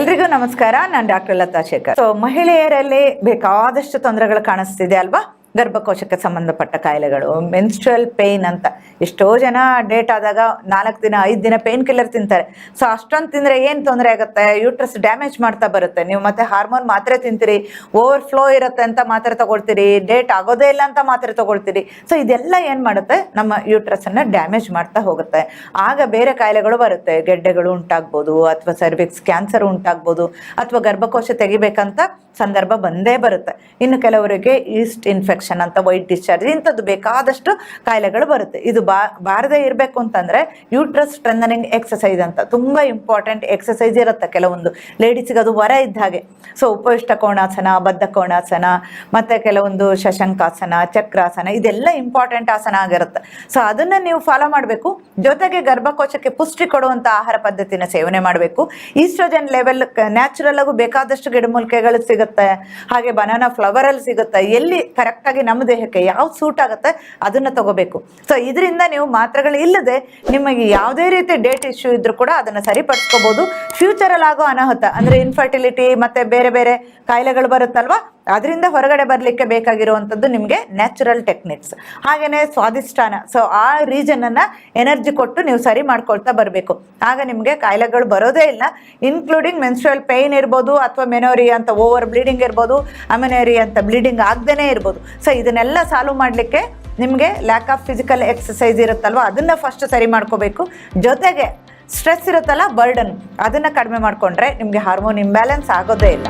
ಎಲ್ರಿಗೂ ನಮಸ್ಕಾರ. ನಾನು ಡಾಕ್ಟರ್ ಲತಾ ಶೇಖರ್. ಸೊ ಮಹಿಳೆಯರಲ್ಲಿ ಬೇಕಾದಷ್ಟು ತೊಂದರೆಗಳು ಕಾಣಿಸ್ತಿದೆ ಅಲ್ವಾ? ಗರ್ಭಕೋಶಕ್ಕೆ ಸಂಬಂಧಪಟ್ಟ ಕಾಯಿಲೆಗಳು ಮೆನ್ಸ್ಟ್ರಲ್ ಪೇಯ್ನ್ ಅಂತ. ಎಷ್ಟೋ ಜನ ಡೇಟ್ ಆದಾಗ ನಾಲ್ಕು ದಿನ, ಐದು ದಿನ ಪೇನ್ ಕಿಲ್ಲರ್ ತಿಂತಾರೆ. ಸೊ ಅಷ್ಟೊಂದು ತಿಂದರೆ ಏನು ತೊಂದರೆ ಆಗುತ್ತೆ? ಯೂಟ್ರಸ್ ಡ್ಯಾಮೇಜ್ ಮಾಡ್ತಾ ಬರುತ್ತೆ. ನೀವು ಮತ್ತೆ ಹಾರ್ಮೋನ್ ಮಾತ್ರೆ ತಿಂತೀರಿ ಓವರ್ ಫ್ಲೋ ಇರುತ್ತೆ ಅಂತ ಮಾತ್ರೆ ತಗೊಳ್ತೀರಿ ಡೇಟ್ ಆಗೋದೇ ಇಲ್ಲ ಅಂತ ಮಾತ್ರೆ ತಗೊಳ್ತೀರಿ. ಸೊ ಇದೆಲ್ಲ ಏನು ಮಾಡುತ್ತೆ? ನಮ್ಮ ಯೂಟ್ರಸನ್ನು ಡ್ಯಾಮೇಜ್ ಮಾಡ್ತಾ ಹೋಗುತ್ತೆ. ಆಗ ಬೇರೆ ಕಾಯಿಲೆಗಳು ಬರುತ್ತೆ. ಗೆಡ್ಡೆಗಳು ಉಂಟಾಗ್ಬೋದು, ಅಥವಾ ಸರ್ವಿಕ್ಸ್ ಕ್ಯಾನ್ಸರ್ ಉಂಟಾಗ್ಬೋದು, ಅಥವಾ ಗರ್ಭಕೋಶ ತೆಗಿಬೇಕಂತ ಸಂದರ್ಭ ಬಂದೇ ಬರುತ್ತೆ. ಇನ್ನು ಕೆಲವರಿಗೆ ಈಸ್ಟ್ ಇನ್ಫೆಕ್ಷನ್ ಅಂತ ವೈಟ್ ಡಿಸ್ಚಾರ್ಜ್ ಇಂಥದ್ದು ಬೇಕಾದಷ್ಟು ಕಾಯಿಲೆಗಳು ಬರುತ್ತೆ. ಇದು ಬಾರದೇ ಇರಬೇಕು ಅಂತಂದರೆ ಯೂಟ್ರಸ್ ಸ್ಟ್ರೆಂದನಿಂಗ್ ಎಕ್ಸಸೈಸ್ ಅಂತ. ತುಂಬ ಇಂಪಾರ್ಟೆಂಟ್ ಎಕ್ಸಸೈಸ್ ಇರುತ್ತೆ ಕೆಲವೊಂದು. ಲೇಡೀಸಿಗೆ ಅದು ವರ ಇದ್ದ ಹಾಗೆ. ಸೊ ಉಪವಿಷ್ಟ ಕೋಣಾಸನ, ಬದ್ಧ ಕೋಣಾಸನ, ಮತ್ತು ಕೆಲವೊಂದು ಶಶಂಕಾಸನ, ಚಕ್ರಾಸನ, ಇದೆಲ್ಲ ಇಂಪಾರ್ಟೆಂಟ್ ಆಸನ ಆಗಿರುತ್ತೆ. ಸೊ ಅದನ್ನು ನೀವು ಫಾಲೋ ಮಾಡಬೇಕು. ಜೊತೆಗೆ ಗರ್ಭಕೋಶಕ್ಕೆ ಪುಷ್ಟಿ ಕೊಡುವಂಥ ಆಹಾರ ಪದ್ಧತಿನ ಸೇವನೆ ಮಾಡಬೇಕು. ಈಸ್ಟ್ರೋಜನ್ ಲೆವೆಲ್ ನ್ಯಾಚುರಲ್ ಆಗು ಬೇಕಾದಷ್ಟು ಗಿಡಮೂಲಿಕೆಗಳು ಸಿಗುತ್ತೆ. ಹಾಗೆ ಬನಾನಾ ಫ್ಲವರಲ್ಲಿ ಸಿಗುತ್ತೆ. ಎಲ್ಲಿ ಕರೆಕ್ಟಾಗಿ ನಮ್ಮ ದೇಹಕ್ಕೆ ಯಾವ್ದು ಸೂಟ್ ಆಗುತ್ತೆ ಅದನ್ನ ತಗೋಬೇಕು. ಸೊ ಇದರಿಂದ ನೀವು ಮಾತ್ರೆಗಳು ಇಲ್ಲದೆ ನಿಮಗೆ ಯಾವುದೇ ರೀತಿ ಡೇಟ್ ಇಶ್ಯೂ ಇದ್ರೂ ಕೂಡ ಅದನ್ನು ಸರಿಪಡಿಸ್ಕೋಬೋದು. ಫ್ಯೂಚರಲ್ಲಿ ಆಗೋ ಅನಾಹುತ ಅಂದ್ರೆ ಇನ್ಫರ್ಟಿಲಿಟಿ ಮತ್ತೆ ಬೇರೆ ಬೇರೆ ಕಾಯಿಲೆಗಳು ಬರುತ್ತಲ್ವಾ? ಅದರಿಂದ ಹೊರಗಡೆ ಬರಲಿಕ್ಕೆ ಬೇಕಾಗಿರುವಂಥದ್ದು ನಿಮಗೆ ನ್ಯಾಚುರಲ್ ಟೆಕ್ನಿಕ್ಸ್ ಹಾಗೆಯೇ ಸ್ವಾದಿಷ್ಟಾನ ಸೊ ಆ ರೀಜನನ್ನು ಎನರ್ಜಿ ಕೊಟ್ಟು ನೀವು ಸರಿ ಮಾಡ್ಕೊಳ್ತಾ ಬರಬೇಕು. ಆಗ ನಿಮಗೆ ಕಾಯಿಲೆಗಳು ಬರೋದೇ ಇಲ್ಲ. ಇನ್ಕ್ಲೂಡಿಂಗ್ ಮೆನ್ಸ್ಟ್ರಲ್ ಪೇಯ್ನ್ ಇರ್ಬೋದು ಅಥವಾ ಮೆನೋರಿ ಅಂತ ಓವರ್ ಬ್ಲೀಡಿಂಗ್ ಇರ್ಬೋದು ಅಮೆನೋರಿ ಅಂತ ಬ್ಲೀಡಿಂಗ್ ಆಗದೇ ಇರ್ಬೋದು. ಸೊ ಇದನ್ನೆಲ್ಲ ಸಾಲ್ವ್ ಮಾಡಲಿಕ್ಕೆ ನಿಮಗೆ ಲ್ಯಾಕ್ ಆಫ್ ಫಿಸಿಕಲ್ ಎಕ್ಸಸೈಸ್ ಇರುತ್ತಲ್ವ? ಅದನ್ನು ಫಸ್ಟ್ ಸರಿ ಮಾಡ್ಕೋಬೇಕು. ಜೊತೆಗೆ ಸ್ಟ್ರೆಸ್ ಇರುತ್ತಲ್ಲ ಬರ್ಡನ್ ಅದನ್ನು ಕಡಿಮೆ ಮಾಡಿಕೊಂಡ್ರೆ ನಿಮಗೆ ಹಾರ್ಮೋನ್ ಇಂಬ್ಯಾಲೆನ್ಸ್ ಆಗೋದೇ ಇಲ್ಲ.